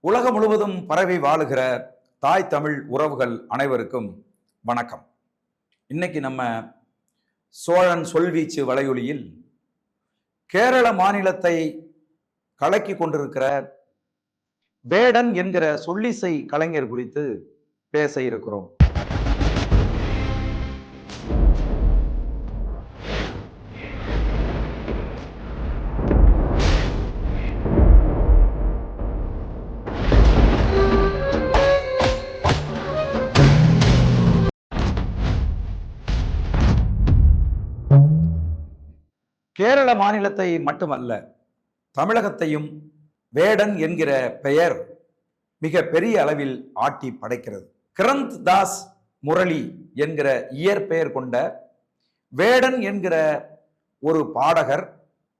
உலகம் முழுவதும் பரவி வாழுகிற தாய் தமிழ் உறவுகள் அனைவருக்கும் வணக்கம். இன்னைக்கு நம்ம சோழன் சொல்வீச்சு வலையொலியில் கேரள மாநிலத்தை கலக்கி கொண்டிருக்கிற வேடன் என்கிற சொல்லிசை கலைஞர் குறித்து பேச இருக்கிறோம். கேரள மாநிலத்தை மட்டுமல்ல தமிழகத்தையும் வேடன் என்கிற பெயர் மிக பெரிய அளவில் ஆட்டி படைக்கிறது. கிரந்த் தாஸ் முரளி என்கிற இயற்பெயர் கொண்ட வேடன் என்கிற ஒரு பாடகர்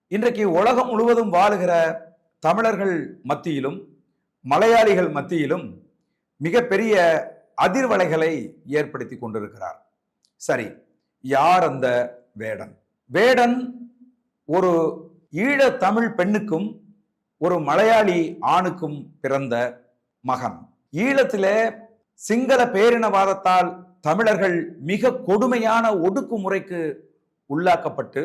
இன்றைக்கு உலகம் முழுவதும் வாழுகிற தமிழர்கள் மத்தியிலும் மலையாளிகள் மத்தியிலும் மிகப்பெரிய அதிர்வலைகளை ஏற்படுத்தி கொண்டிருக்கிறார். சரி யார் அந்த வேடன்? வேடன் ஒரு ஈழ தமிழ் பெண்ணுக்கும் ஒரு மலையாளி ஆணுக்கும் பிறந்த மகன். ஈழத்திலே சிங்கள பேரினவாதத்தால் தமிழர்கள் மிக கொடுமையான ஒடுக்குமுறைக்கு உள்ளாக்கப்பட்டு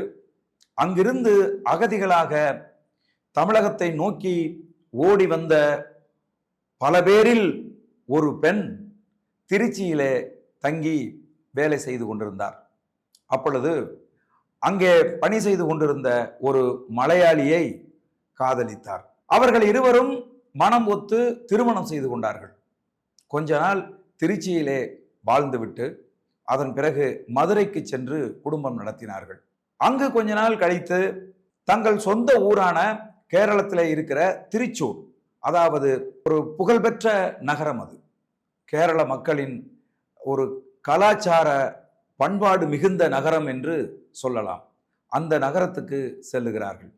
அங்கிருந்து அகதிகளாக தமிழகத்தை நோக்கி ஓடி வந்த பல பேரில் ஒரு பெண் திருச்சியிலே தங்கி வேலை செய்து கொண்டிருந்தார். அப்பொழுது அங்கே பணி செய்து கொண்டிருந்த ஒரு மலையாளியை காதலித்தார். அவர்கள் இருவரும் மனம் ஒத்து திருமணம் செய்து கொண்டார்கள். கொஞ்ச நாள் திருச்சியிலே வாழ்ந்துவிட்டு அதன் பிறகு மதுரைக்கு சென்று குடும்பம் நடத்தினார்கள். அங்கு கொஞ்ச நாள் கழித்து தங்கள் சொந்த ஊரான கேரளத்தில் இருக்கிற திருச்சூர் அதாவது ஒரு புகழ்பெற்ற நகரம் அது. கேரள மக்களின் ஒரு கலாச்சார பண்பாடு மிகுந்த நகரம் என்று சொல்லலாம். அந்த நகரத்துக்கு செல்லுகிறார்கள்.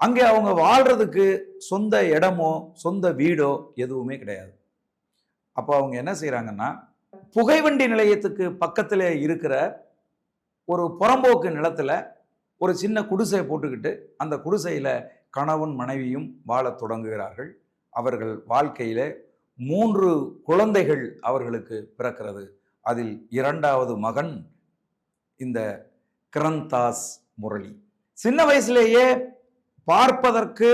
அங்கே அவங்க வாழ்றதுக்கு சொந்த இடமோ சொந்த வீடோ எதுவுமே கிடையாது. அப்போ அவங்க என்ன செய்கிறாங்கன்னா புகைவண்டி நிலையத்துக்கு பக்கத்தில் இருக்கிற ஒரு புறம்போக்கு நிலத்தில் ஒரு சின்ன குடிசையை போட்டுக்கிட்டு அந்த குடிசையில் கணவன் மனைவியும் வாழத் தொடங்குகிறார்கள். அவர்கள் வாழ்க்கையில் மூன்று குழந்தைகள் அவர்களுக்கு பிறக்கிறது. அதில் இரண்டாவது மகன் இந்த கிரந்தாஸ் முரளி. சின்ன வயசுலேயே பார்ப்பதற்கு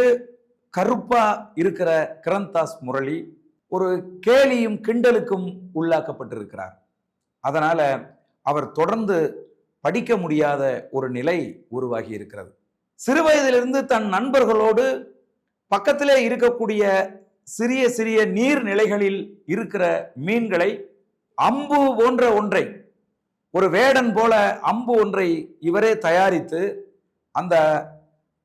கருப்பா இருக்கிற கிரந்தாஸ் முரளி ஒரு கேலியும் கிண்டலுக்கும் உள்ளாக்கப்பட்டிருக்கிறார். அதனால அவர் தொடர்ந்து படிக்க முடியாத ஒரு நிலை உருவாகி இருக்கிறது. சிறு வயதிலிருந்து தன் நண்பர்களோடு பக்கத்திலே இருக்கக்கூடிய சிறிய சிறிய நீர்நிலைகளில் இருக்கிற மீன்களை அம்பு போன்ற ஒன்றை ஒரு வேடன் போல அம்பு ஒன்றை இவரே தயாரித்து அந்த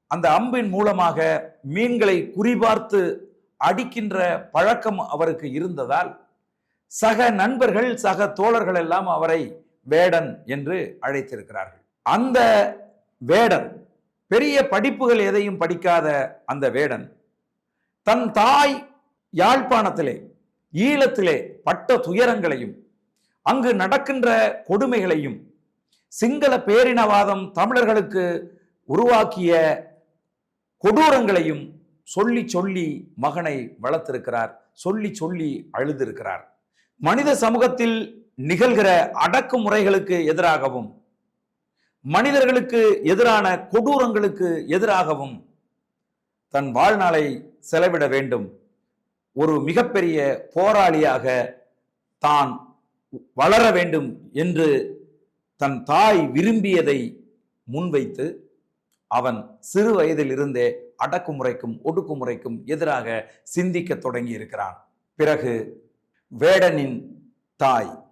அந்த அம்பின் மூலமாக மீன்களை குறிபார்த்து அடிக்கின்ற பழக்கம் அவருக்கு இருந்ததால் சக நண்பர்கள் சக தோழர்கள் எல்லாம் அவரை வேடன் என்று அழைத்திருக்கிறார்கள். அந்த வேடன் பெரிய படிப்புகள் எதையும் படிக்காத அந்த வேடன் தன் தாய் யாழ்ப்பாணத்திலே ஈழத்திலே பட்ட துயரங்களையும் அங்கு நடக்கின்ற கொடுமைகளையும் சிங்கள பேரினவாதம் தமிழர்களுக்கு உருவாக்கிய கொடூரங்களையும் சொல்லி சொல்லி மகனை வளர்த்திருக்கிறார் சொல்லி சொல்லி அழுதிருக்கிறார். மனித சமூகத்தில் நிகழ்கிற அடக்குமுறைகளுக்கு எதிராகவும் மனிதர்களுக்கு எதிரான கொடூரங்களுக்கு எதிராகவும் தன் வாழ்நாளை செலவிட வேண்டும். ஒரு மிகப்பெரிய போராளியாக தான் வளர வேண்டும் என்று தன் தாய் விரும்பியதை முன்வைத்து அவன் சிறு வயதிலிருந்தே அடக்குமுறைக்கும் ஒடுக்குமுறைக்கும் எதிராக சிந்திக்க தொடங்கி இருக்கிறான் பிறகு வேடனின் தாய்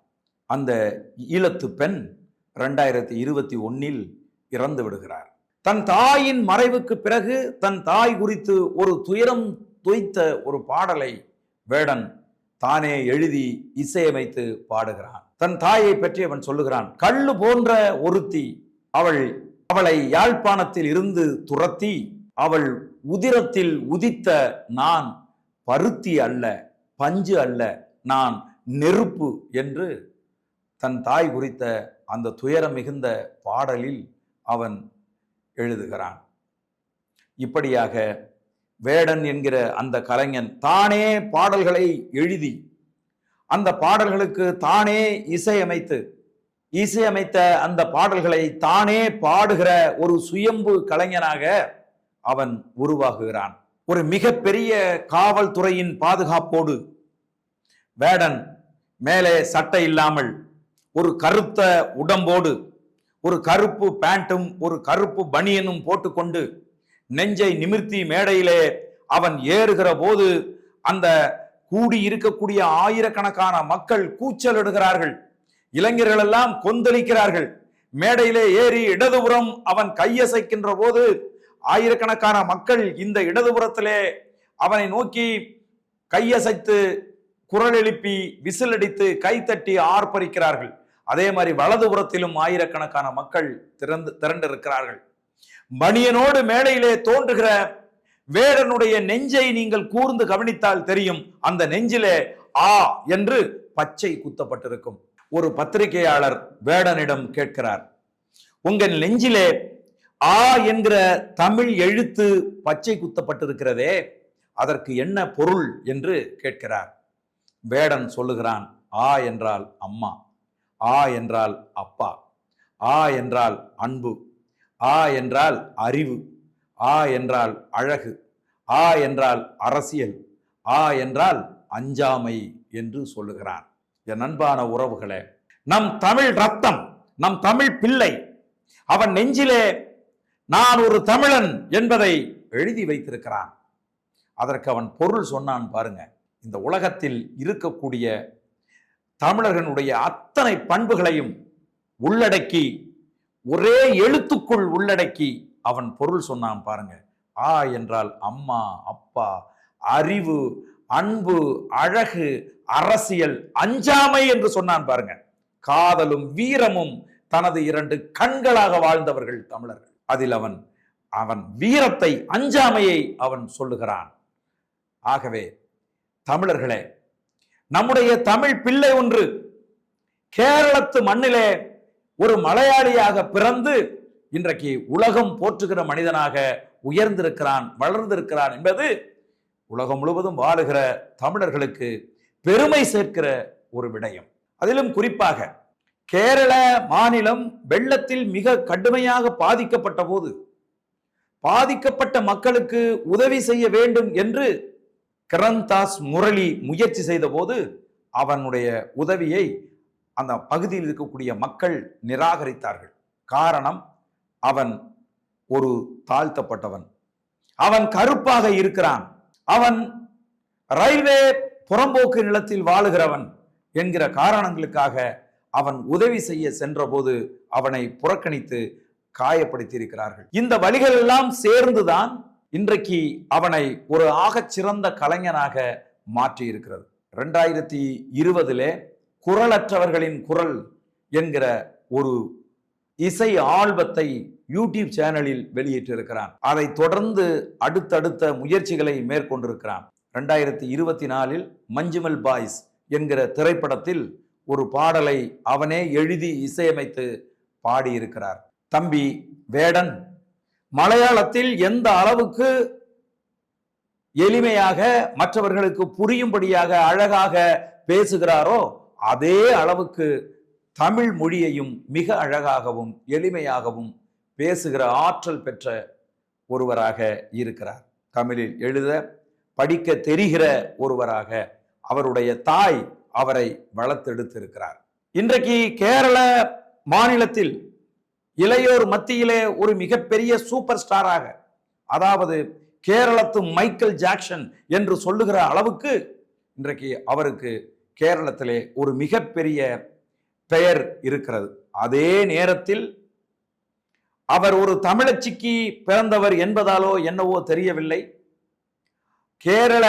அந்த ஈழத்து பெண் ரெண்டாயிரத்தி இருபத்தி ஒன்னில் இறந்து விடுகிறார். தன் தாயின் மறைவுக்கு பிறகு தன் தாய் குறித்து ஒரு துயரம் துய்த்த ஒரு பாடலை வேடன் தானே எழுதி இசையமைத்து பாடுகிறான். தன் தாயை பற்றி அவன் சொல்லுகிறான் கள்ளு போன்ற ஒருத்தி அவள் அவளை யாழ்ப்பாணத்தில் இருந்து துரத்தி அவள் உதிரத்தில் உதித்த நான் பருத்தி அல்ல பஞ்சு அல்ல நான் நெருப்பு என்று தன் தாய் குறித்த அந்த துயரம் மிகுந்த பாடலில் அவன் எழுதுகிறான். இப்படியாக வேடன் என்கிற அந்த கலைஞன் தானே பாடல்களை எழுதி அந்த பாடல்களுக்கு தானே இசையமைத்து இசையமைத்த அந்த பாடல்களை தானே பாடுகிற ஒரு சுயம்பு கலைஞனாக அவன் உருவாகுகிறான். ஒரு மிகப்பெரிய காவல்துறையின் பாதுகாப்போடு வேடன் மேலே சட்டை இல்லாமல் ஒரு கருத்த உடம்போடு ஒரு கருப்பு பேண்ட்டும் ஒரு கருப்பு பனியனும் போட்டுக்கொண்டு நெஞ்சை நிமிர்த்தி மேடையிலே அவன் ஏறுகிற போது அந்த கூடி இருக்கக்கூடிய ஆயிரக்கணக்கான மக்கள் கூச்சலிடுகிறார்கள். இளைஞர்கள் எல்லாம் கொந்தளிக்கிறார்கள். மேடையிலே ஏறி இடதுபுறம் அவன் கையசைக்கின்ற போது ஆயிரக்கணக்கான மக்கள் இந்த இடதுபுறத்திலே அவனை நோக்கி கையசைத்து குரல் எழுப்பி விசில் அடித்து கைத்தட்டி ஆர்ப்பரிக்கிறார்கள். அதே மாதிரி வலதுபுறத்திலும் ஆயிரக்கணக்கான மக்கள் திறந்து திரண்டிருக்கிறார்கள். மணியனோடு மேடையிலே தோன்றுகிற வேடனுடைய நெஞ்சை நீங்கள் கூர்ந்து கவனித்தால் தெரியும். அந்த நெஞ்சிலே ஆ என்று பச்சை குத்தப்பட்டிருக்கும். ஒரு பத்திரிகையாளர் வேடனிடம் கேட்கிறார் உங்கள் நெஞ்சிலே ஆ என்கிற தமிழ் எழுத்து பச்சை குத்தப்பட்டிருக்கிறதே அதற்கு என்ன பொருள்? என்று கேட்கிறார். வேடன் சொல்லுகிறான் ஆ என்றால் அம்மா ஆ என்றால் அப்பா ஆ என்றால் அன்பு ஆ என்றால் அறிவு ஆ என்றால் அழகு ஆ என்றால் அரசியல் ஆ என்றால் அஞ்சாமை என்று சொல்லுகிறான். என் அன்பான உறவுகளே நம் தமிழ் ரத்தம் நம் தமிழ் பிள்ளை அவன் நெஞ்சிலே நான் ஒரு தமிழன் என்பதை எழுதி வைத்திருக்கிறான். அதற்கு அவன் பொருள் சொன்னான் பாருங்க இந்த உலகத்தில் இருக்கக்கூடிய தமிழர்களுடைய அத்தனை பண்புகளையும் உள்ளடக்கி ஒரே எழுத்துக்குள் உள்ளடக்கி அவன் பொருள் சொன்னான் பாருங்க. ஆ என்றால் அம்மா அப்பா அறிவு அன்பு அழகு அரசியல் அஞ்சாமை என்று சொன்னான் பாருங்க. காதலும் வீரமும் தனது இரண்டு கண்களாக வாழ்ந்தவர்கள் தமிழர்கள். அதில் அவன் அவன் வீரத்தை அஞ்சாமையை அவன் சொல்லுகிறான். ஆகவே தமிழர்களே நம்முடைய தமிழ் பிள்ளை ஒன்று கேரளத்து மண்ணிலே ஒரு மலையாளியாக பிறந்து இன்றைக்கு உலகம் போற்றுகிற மனிதனாக உயர்ந்திருக்கிறான் வளர்ந்திருக்கிறான் என்பது உலகம் முழுவதும் வாழுகிற தமிழர்களுக்கு பெருமை சேர்க்கிற ஒரு விடயம். அதிலும் குறிப்பாக கேரள மாநிலம் வெள்ளத்தில் மிக கடுமையாக பாதிக்கப்பட்ட போது பாதிக்கப்பட்ட மக்களுக்கு உதவி செய்ய வேண்டும் என்று கிரந்தாஸ் முரளி முயற்சி செய்த போது அவனுடைய உதவியை அந்த பகுதியில் இருக்கக்கூடிய மக்கள் நிராகரித்தார்கள். காரணம் அவன் ஒரு தாழ்த்தப்பட்டவன். அவன் கருப்பாக இருக்கிறான். அவன் ரயில்வே புறம்போக்கு நிலத்தில் வாழுகிறவன் என்கிற காரணங்களுக்காக அவன் உதவி செய்ய சென்றபோது அவனை புறக்கணித்து காயப்படுத்தியிருக்கிறார்கள். இந்த வழிகள் எல்லாம் சேர்ந்துதான் இன்றைக்கு அவனை ஒரு ஆகச் சிறந்த கலைஞனாக மாற்றி இருக்கிறது ரெண்டாயிரத்தி இருபதிலே குரலற்றவர்களின் குரல் என்கிற ஒரு இசை ஆல்பத்தை யூடியூப் சேனலில் வெளியிட்டிருக்கிறான். அதை தொடர்ந்து அடுத்தடுத்த முயற்சிகளை மேற்கொண்டிருக்கிறான். ரெண்டாயிரத்தி இருபத்தி நாலில் மஞ்சுமல் பாய்ஸ் என்கிற திரைப்படத்தில் ஒரு பாடலை அவனே எழுதி இசையமைத்து பாடியிருக்கிறார். தம்பி வேடன் மலையாளத்தில் எந்த அளவுக்கு எளிமையாக மற்றவர்களுக்கு புரியும்படியாக அழகாக பேசுகிறாரோ அதே அளவுக்கு தமிழ் மொழியையும் மிக அழகாகவும் எளிமையாகவும் பேசுகிற ஆற்றல் பெற்ற ஒருவராக இருக்கிறார். தமிழில் எழுத படிக்க தெரிகிற ஒருவராக அவருடைய தாய் அவரை வளர்த்தெடுத்திருக்கிறார். இன்றைக்கு கேரள மாநிலத்தில் இளையோர் மத்தியிலே ஒரு மிகப்பெரிய சூப்பர் ஸ்டாராக அதாவது கேரளத்து மைக்கேல் ஜாக்சன் என்று சொல்லுகிற அளவுக்கு இன்றைக்கு அவருக்கு கேரளத்திலே ஒரு மிகப்பெரிய பெயர் இருக்கிறது. அதே நேரத்தில் அவர் ஒரு தமிழச்சிக்கு பிறந்தவர் என்பதாலோ என்னவோ தெரியவில்லை. கேரள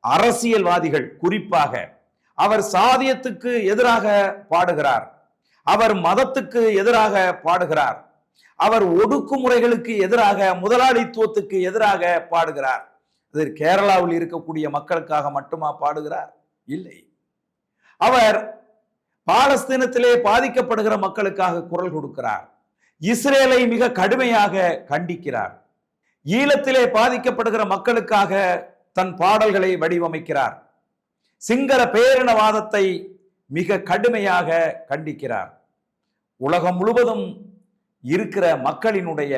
அரசியல்வாதிகள் குறிப்பாக அவர் சாதியத்துக்கு எதிராக பாடுகிறார். அவர் மதத்துக்கு எதிராக பாடுகிறார். அவர் ஒடுக்குமுறைகளுக்கு எதிராக முதலாளித்துவத்துக்கு எதிராக பாடுகிறார். இது கேரளாவில் இருக்கக்கூடிய மக்களுக்காக மட்டுமா பாடுகிறார்? இல்லை. அவர் பாலஸ்தீனத்திலே பாதிக்கப்படுகிற மக்களுக்காக குரல் கொடுக்கிறார். இஸ்ரேலை மிக கடுமையாக கண்டிக்கிறார். ஈழத்திலே பாதிக்கப்படுகிற மக்களுக்காக தன் பாடல்களை வடிவமைக்கிறார். சிங்கள பேரினவாதத்தை மிக கடுமையாக கண்டிக்கிறார். உலகம் முழுவதும் இருக்கிற மக்களினுடைய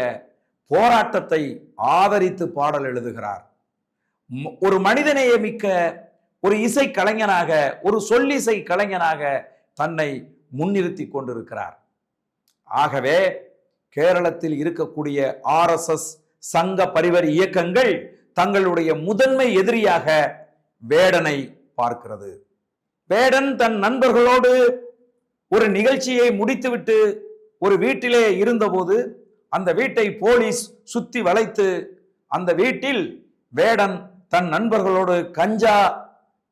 போராட்டத்தை ஆதரித்து பாடல் எழுதுகிறார். ஒரு மனிதநேயமிக்க ஒரு இசை கலைஞனாக ஒரு சொல்லிசை கலைஞனாக தன்னை முன்னிறுத்தி கொண்டிருக்கிறார். ஆகவே கேரளத்தில் இருக்கக்கூடிய ஆர்எஸ்எஸ் சங்க பரிவர் இயக்கங்கள் தங்களுடைய முதன்மை எதிரியாக வேடனை பார்க்கிறது. வேடன் தன் நண்பர்களோடு ஒரு நிகழ்ச்சியை முடித்துவிட்டு ஒரு வீட்டிலே இருந்தபோது அந்த வீட்டை போலீஸ் சுத்தி வளைத்து அந்த வீட்டில் வேடன் தன் நண்பர்களோடு கஞ்சா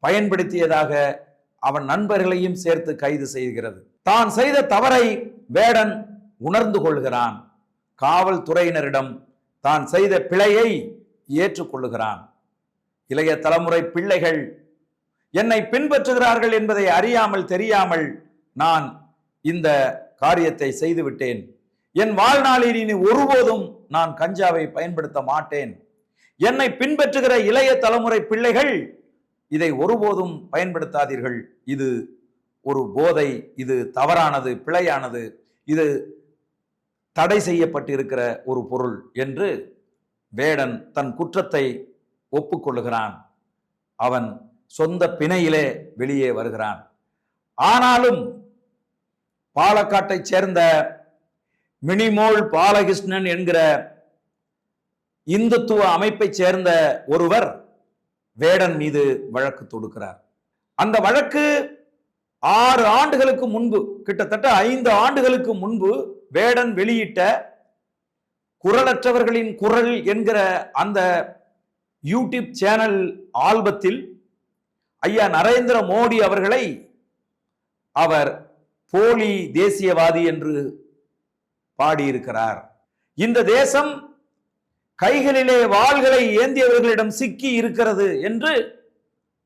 பயன்படுத்தியதாக அவன் நண்பர்களையும் சேர்த்து கைது செய்கிறது. தான் செய்த தவறை வேடன் உணர்ந்து கொள்கிறான். காவல்துறையினரிடம் தான் செய்த பிழையை ஏற்றுக்கொள்ளுகிறான் இளைய தலைமுறை பிள்ளைகள் என்னை பின்பற்றுகிறார்கள் என்பதை அறியாமல் தெரியாமல் நான் இந்த காரியத்தை செய்துவிட்டேன். என் வாழ்நாளில் இனி ஒருபோதும் நான் கஞ்சாவை பயன்படுத்த மாட்டேன். என்னை பின்பற்றுகிற இளைய தலைமுறை பிள்ளைகள் இதை ஒருபோதும் பயன்படுத்தாதீர்கள். இது ஒரு போதை இது தவறானது பிழையானது இது தடை செய்யப்பட்டிருக்கிற ஒரு பொருள் என்று வேடன் தன் குற்றத்தை ஒப்புக்கொள்ளுகிறான். அவன் சொந்த பிணையிலே வெளியே வருகிறான். ஆனாலும் பாலக்காட்டைச் சேர்ந்த மினிமோல் பாலகிருஷ்ணன் என்கிற இந்துத்துவ அமைப்பைச் சேர்ந்த ஒருவர் வேடன் மீது வழக்கு தொடுக்கிறார். அந்த வழக்கு ஆறு ஆண்டுகளுக்கு முன்பு கிட்டத்தட்ட ஐந்து ஆண்டுகளுக்கு முன்பு வேடன் வெளியிட்ட குரலற்றவர்களின் குரல் என்கிற அந்த யூடியூப் சேனல் ஆல்பத்தில் ஐயா நரேந்திர மோடி அவர்களை அவர் போலி தேசியவாதி என்று பாடியிருக்கிறார். இந்த தேசம் கைகளிலே வாள்களை ஏந்தியவர்களிடம் சிக்கி இருக்கிறது என்று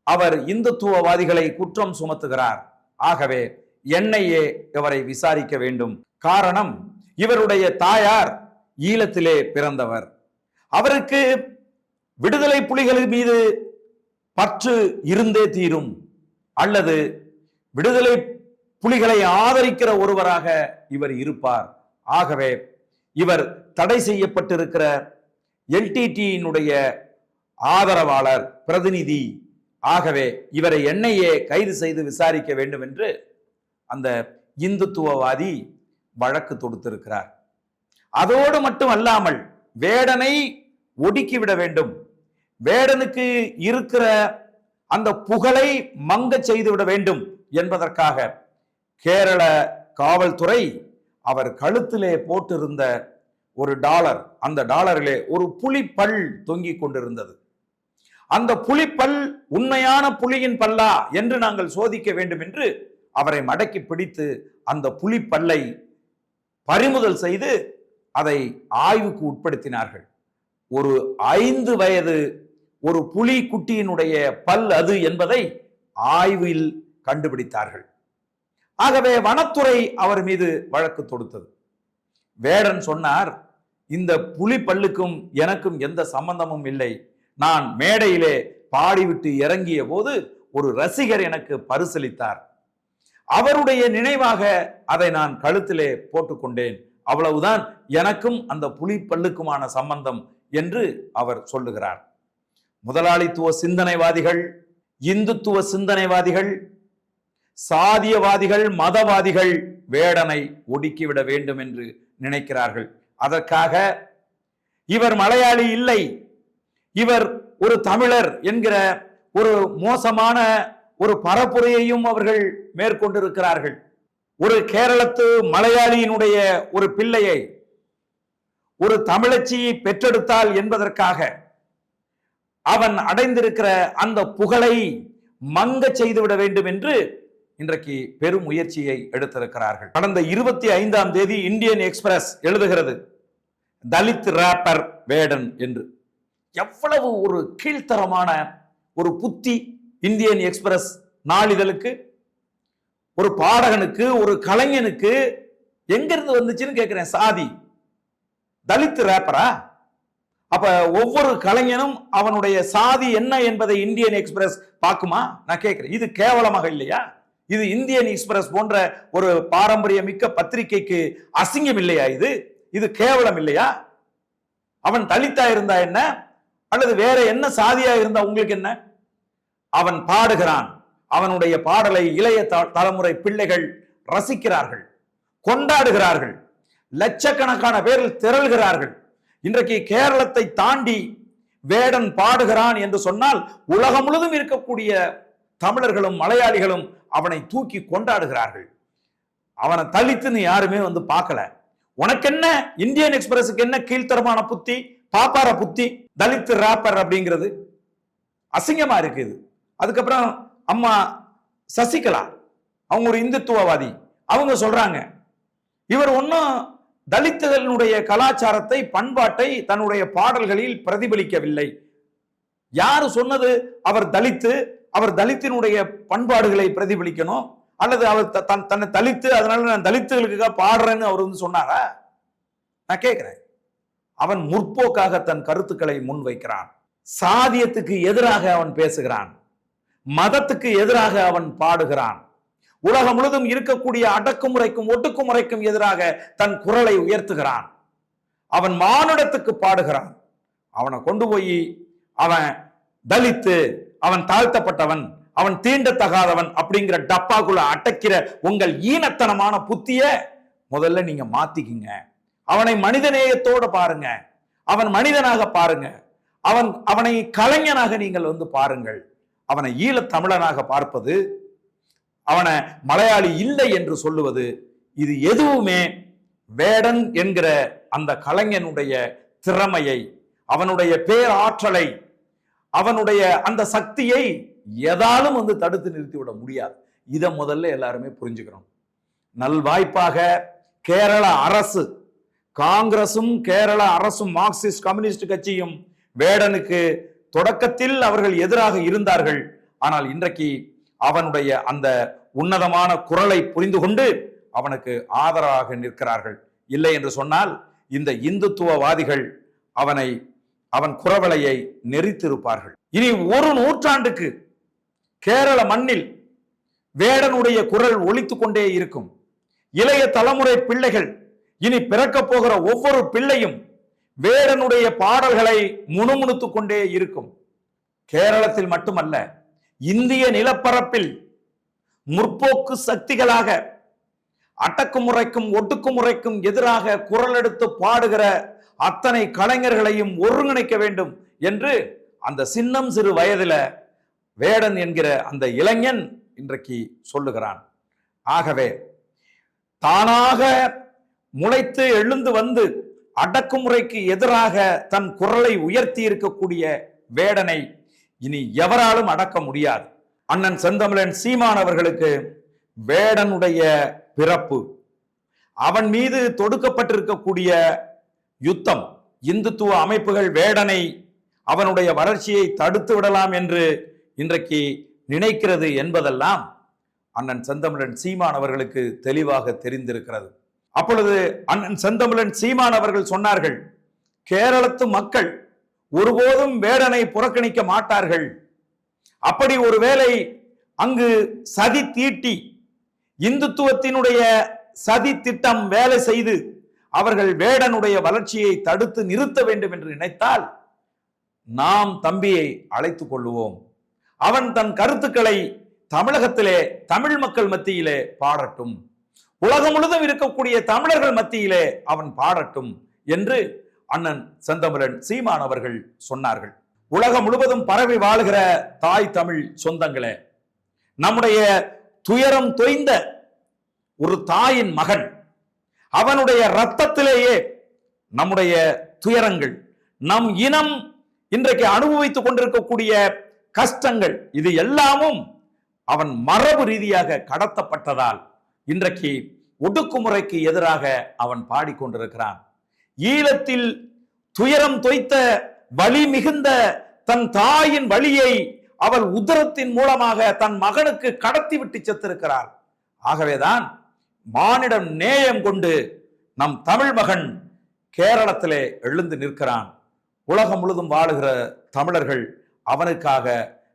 அவர் இந்துத்துவவாதிகளை குற்றம் சுமத்துகிறார். ஆகவே என்னையே இவரை விசாரிக்க வேண்டும். காரணம் இவருடைய தாயார் ஈழத்திலே பிறந்தவர். அவருக்கு விடுதலை புலிகள் மீது பற்று இருந்தே தீரும். அல்லது விடுதலை புலிகளை ஆதரிக்கிற ஒருவராக இவர் இருப்பார். ஆகவே இவர் தடை செய்யப்பட்டிருக்கிற எல்டிடியினுடைய ஆதரவாளர் பிரதிநிதி ஆகவே இவரை என்னையே கைது செய்து விசாரிக்க வேண்டும் என்று அந்த இந்துத்துவவாதி வழக்கு தொடுத்திருக்கிறார். அதோடு மட்டும் அல்லாமல் வேடனை ஒடுக்கிவிட வேண்டும். வேடனுக்கு இருக்கிற அந்த புகழை மங்கச் செய்துவிட வேண்டும் என்பதற்காக கேரள காவல்துறை அவர் கழுத்திலே போட்டிருந்த ஒரு டாலர். அந்த டாலரிலே ஒரு புலிப்பல் தொங்கிக் கொண்டிருந்தது. அந்த புலிப்பல் உண்மையான புலியின் பல்லா என்று நாங்கள் சோதிக்க வேண்டும் என்று அவரை மடக்கி பிடித்து அந்த புலிப்பல்லை பறிமுதல் செய்து அதை ஆய்வுக்கு உட்படுத்தினார்கள். ஒரு ஐந்து வயது ஒரு புலி குட்டியினுடைய பல் அது என்பதை ஆய்வில் கண்டுபிடித்தார்கள். ஆகவே வனத்துறை அவர் மீது வழக்கு தொடுத்தது. வேடன் சொன்னார் இந்த புலி பல்லுக்கும் எனக்கும் எந்த சம்பந்தமும் இல்லை. நான் மேடையிலே பாடிவிட்டு இறங்கிய போது ஒரு ரசிகர் எனக்கு பரிசளித்தார். அவருடைய நினைவாக அதை நான் கழுத்திலே போட்டுக்கொண்டேன். அவ்வளவுதான் எனக்கும் அந்த புலி பல்லுக்குமான சம்பந்தம் என்று அவர் சொல்லுகிறார். முதலாளித்துவ சிந்தனைவாதிகள் இந்துத்துவ சிந்தனைவாதிகள் சாதியவாதிகள் மதவாதிகள் வேடனை ஒடுக்கிவிட வேண்டும் என்று நினைக்கிறார்கள். அதற்காக இவர் மலையாளி இல்லை. இவர் ஒரு தமிழர் என்கிற ஒரு மோசமான ஒரு பரப்புரையையும் அவர்கள் மேற்கொண்டிருக்கிறார்கள். ஒரு கேரளத்து மலையாளியினுடைய ஒரு பிள்ளையை ஒரு தமிழச்சியை பெற்றெடுத்தால் என்பதற்காக அவன் அடைந்திருக்கிற அந்த புகழை மங்க செய்துவிட வேண்டும் என்று இன்றைக்கு பெரும் முயற்சியை எடுத்திருக்கிறார்கள். கடந்த இருபத்தி ஐந்தாம் தேதி இந்தியன் எக்ஸ்பிரஸ் எழுதுகிறது தலித் ராப்பர் வேடன் என்று. எவ்வளவு ஒரு கீழ்த்தரமான ஒரு புத்தி இந்தியன் எக்ஸ்பிரஸ் நாளிதழுக்கு ஒரு பாடகனுக்கு ஒரு கலைஞனுக்கு எங்கிருந்து வந்துச்சுன்னு கேட்கிறேன் சாதி. தலித் ரேப்பரா? அப்ப ஒவ்வொரு கலைஞனும் அவனுடைய சாதி என்ன என்பதை இந்தியன் எக்ஸ்பிரஸ் பார்க்குமா? நான் கேட்கிறேன் இது கேவலமாக இல்லையா? இது இந்தியன் எக்ஸ்பிரஸ் போன்ற ஒரு பாரம்பரியமிக்க பத்திரிகைக்கு அசிங்கம் இல்லையா இது? இது கேவலம் இல்லையா? அவன் தலித்தா இருந்தா என்ன? அல்லது வேற என்ன சாதியா இருந்தா உங்களுக்கு என்ன? அவன் பாடுகிறான். அவனுடைய பாடலை இளைய த- தலைமுறை பிள்ளைகள் ரசிக்கிறார்கள் கொண்டாடுகிறார்கள் லட்சக்கணக்கான பேரில் திரள்கிறார்கள். இன்றைக்கு கேரளத்தை தாண்டி வேடன் பாடுகிறான் என்று சொன்னால் உலகம் முழுதும் இருக்கக்கூடிய தமிழர்களும் மலையாளிகளும் அவனை தூக்கி கொண்டாடுகிறார்கள். அவனை தலித்துன்னு யாருமே வந்து பார்க்கல. உனக்கு என்ன இந்தியன் எக்ஸ்பிரஸுக்கு என்ன கீழ்த்தரமான புத்தி பாப்பார புத்தி தலித்து ராப்பர் அப்படிங்கிறது? அசிங்கமா இருக்கு இது. அதுக்கப்புறம் அம்மா சசிகலா அவங்க ஒரு இந்துத்துவவாதி. அவங்க சொல்றாங்க இவர் ஒன்றும் தலித்துகளினுடைய கலாச்சாரத்தை பண்பாட்டை தன்னுடைய பாடல்களில் பிரதிபலிக்கவில்லை. யாரு சொன்னது? அவர் தலித்து அவர் தலித்தினுடைய பண்பாடுகளை பிரதிபலிக்கணும் அல்லது அவர் த- தன் தன்னை தலித்து அதனால நான் தலித்துகளுக்காக பாடுறேன்னு அவர் வந்து சொன்னாரா? நான் கேட்கிறேன். அவன் முற்போக்காக தன் கருத்துக்களை முன்வைக்கிறான். சாதியத்துக்கு எதிராக அவன் பேசுகிறான். மதத்துக்கு எதிராக அவன் பாடுகிறான். உலகம் முழுதும் இருக்கக்கூடிய அடக்குமுறைக்கும் ஒட்டுக்குமுறைக்கும் எதிராக தன் குரலை உயர்த்துகிறான். அவன் மானுடத்துக்கு பாடுகிறான். அவனை கொண்டு போய் அவன் தலித்து அவன் தாழ்த்தப்பட்டவன் அவன் தீண்டத்தகாதவன் அப்படிங்கிற டப்பாக்குள்ள அடைக்கிற உங்கள் ஈனத்தனமான புத்திய முதல்ல நீங்க மாத்திக்கிங்க. அவனை மனிதநேயத்தோட பாருங்க. அவன் மனிதனாக பாருங்க. அவன் அவனை கலைஞனாக நீங்கள் வந்து பாருங்கள். அவனை ஈழத் தமிழனாக பார்ப்பது அவனை மலையாளி இல்லை என்று சொல்லுவது இது எதுவுமே வேடன் என்கிற அந்த கலைஞனுடைய திறமையை அவனுடைய பேராற்றலை அவனுடைய அந்த சக்தியை எதாலும் வந்து தடுத்து நிறுத்திவிட முடியாது. இதை முதல்ல எல்லாருமே புரிஞ்சுக்கிறோம் நல்வாய்ப்பாக கேரள அரசு காங்கிரசும் கேரள அரசும் மார்க்சிஸ்ட் கம்யூனிஸ்ட் கட்சியும் வேடனுக்கு தொடக்கத்தில் அவர்கள் எதிராக இருந்தார்கள். ஆனால் இன்றைக்கு அவனுடைய அந்த உன்னதமான குரலை புரிந்து கொண்டு அவனுக்கு ஆதரவாக நிற்கிறார்கள். இல்லை என்று சொன்னால் இந்த இந்துத்துவவாதிகள் அவனை அவன் குரவலையை நெறித்திருப்பார்கள். இனி ஒரு நூற்றாண்டுக்கு கேரள மண்ணில் வேடனுடைய குரல் ஒலித்துக் கொண்டே இருக்கும். இளைய தலைமுறை பிள்ளைகள் இனி பிறக்கப் போகிற ஒவ்வொரு பிள்ளையும் வேடனுடைய பாடல்களை முணுமுணுத்துக் கொண்டே இருக்கும். கேரளத்தில் மட்டுமல்ல இந்திய நிலப்பரப்பில் முற்போக்கு சக்திகளாக அடக்குமுறைக்கும் ஒடுக்குமுறைக்கும் எதிராக குரல் எடுத்து பாடுகிற அத்தனை கலைஞர்களையும் ஒருங்கிணைக்க வேண்டும் என்று அந்த சின்னம் சிறு வயதில் வேடன் என்கிற அந்த இளைஞன் இன்றைக்கு சொல்லுகிறான். ஆகவே தானாக முளைத்து எழுந்து வந்து அடக்குமுறைக்கு எதிராக தன் குரலை உயர்த்தி இருக்கக்கூடிய வேடனை இனி எவராலும் அடக்க முடியாது. அண்ணன் செந்தமிழன் சீமான் அவர்களுக்கு வேடனுடைய பிறப்பு. அவன் மீது தொடுக்கப்பட்டிருக்கக்கூடிய யுத்தம் இந்துத்துவ அமைப்புகள் வேடனை அவனுடைய வளர்ச்சியை தடுத்து விடலாம் என்று இன்றைக்கு நினைக்கிறது என்பதெல்லாம் அண்ணன் செந்தமிழன் சீமான் அவர்களுக்கு தெளிவாக தெரிந்திருக்கிறது. அப்பொழுது அண்ணன் செந்தமிழன் சீமான் அவர்கள் சொன்னார்கள் கேரளத்து மக்கள் ஒருபோதும் வேடனை புறக்கணிக்க மாட்டார்கள். அப்படி ஒருவேளை அங்கு சதி தீட்டி இந்துத்துவத்தினுடைய சதி திட்டம் வேலை செய்து அவர்கள் வேடனுடைய வளர்ச்சியை தடுத்து நிறுத்த வேண்டும் என்று நினைத்தால் நாம் தம்பியை அழைத்து கொள்ளுவோம். அவன் தன் கருத்துக்களை தமிழகத்திலே தமிழ் மக்கள் மத்தியிலே பாடட்டும். உலகம் முழுதும் இருக்கக்கூடிய தமிழர்கள் மத்தியிலே அவன் பாடட்டும் என்று அண்ணன் செந்தமிழன் சீமான் அவர்கள் சொன்னார்கள். உலகம் முழுவதும் பரவி வாழுகிற தாய் தமிழ் சொந்தங்களே நம்முடைய துயரம் தொய்ந்த ஒரு தாயின் மகன் அவனுடைய ரத்தத்திலேயே நம்முடைய துயரங்கள் நம் இனம் இன்றைக்கு அனுபவித்துக் கொண்டிருக்கக்கூடிய கஷ்டங்கள் இது எல்லாமும் அவன் மரபு ரீதியாக கடத்தப்பட்டதால் இன்றைக்கு ஒடுக்குமுறைக்கு எதிராக அவன் பாடிக்கொண்டிருக்கிறான். ஈழத்தில் துயரம் தொய்த்த வலி மிகுந்த தன் தாயின் வழியை அவள் உதரத்தின் மூலமாக தன் மகனுக்கு கடத்தி விட்டு செத்திருக்கிறாள். ஆகவேதான் மானிடம் நேயம் கொண்டு நம் தமிழ் மகன் கேரளத்திலே எழுந்து நிற்கிறான். உலகம் முழுதும் வாழுகிற தமிழர்கள் அவனுக்காக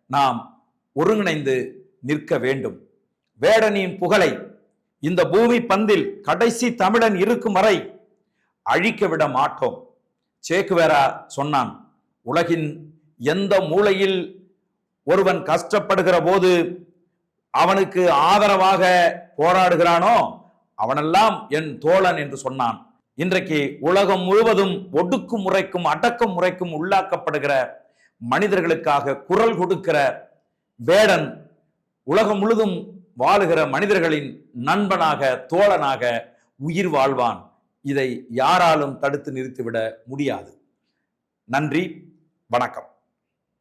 நாம் ஒருங்கிணைந்து நிற்க வேண்டும். வேடனின் புகழை இந்த பூமி பந்தில் கடைசி தமிழன் இருக்கும் வரை அழிக்க விட மாட்டோம். சேக்குவேரா சொன்னான் உலகின் எந்த மூலையில் ஒருவன் கஷ்டப்படுகிற போது அவனுக்கு ஆதரவாக போராடுகிறானோ அவனெல்லாம் என் தோழன் என்று சொன்னான். இன்றைக்கு உலகம் முழுவதும் ஒடுக்கும் முறைக்கும் அடக்கும் முறைக்கும் உள்ளாக்கப்படுகிற மனிதர்களுக்காக குரல் கொடுக்கிற வேடன் உலகம் முழுதும் வாழுகிற மனிதர்களின் நண்பனாக தோழனாக உயிர் வாழ்வான். இதை யாராலும் தடுத்து நிறுத்திவிட முடியாது. நன்றி வணக்கம்.